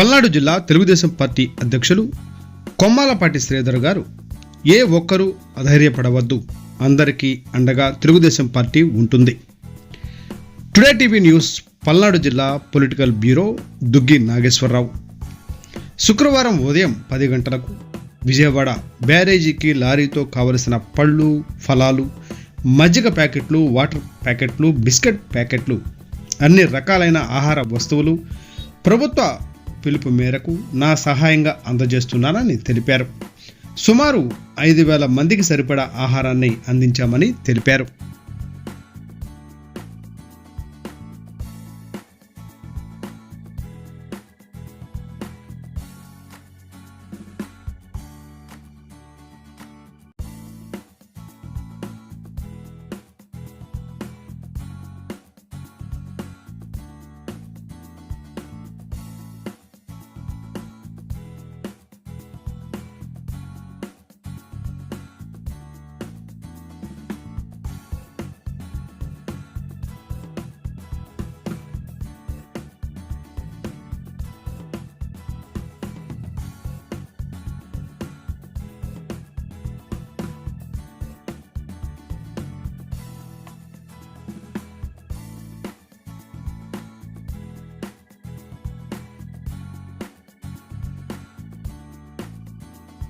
పల్నాడు జిల్లా తెలుగుదేశం పార్టీ అధ్యక్షులు కొమ్మాలపాటి శ్రీధర్ గారు ఏ ఒక్కరూ అధైర్యపడవద్దు. అందరికీ అండగా తెలుగుదేశం పార్టీ ఉంటుంది. టుడే టీవీ న్యూస్ పల్నాడు జిల్లా పొలిటికల్ బ్యూరో దుగ్గి నాగేశ్వరరావు. శుక్రవారం ఉదయం పది గంటలకు విజయవాడ బ్యారేజీకి లారీతో కావలసిన పళ్ళు ఫలాలు మజ్జిగ ప్యాకెట్లు వాటర్ ప్యాకెట్లు బిస్కెట్ ప్యాకెట్లు అన్ని రకాలైన ఆహార వస్తువులు ప్రభుత్వ పిలుపు మేరకు నా సహాయంగా అందజేస్తున్నానని తెలిపారు. సుమారు ఐదు వేల మందికి సరిపడా ఆహారాన్ని అందించామని తెలిపారు.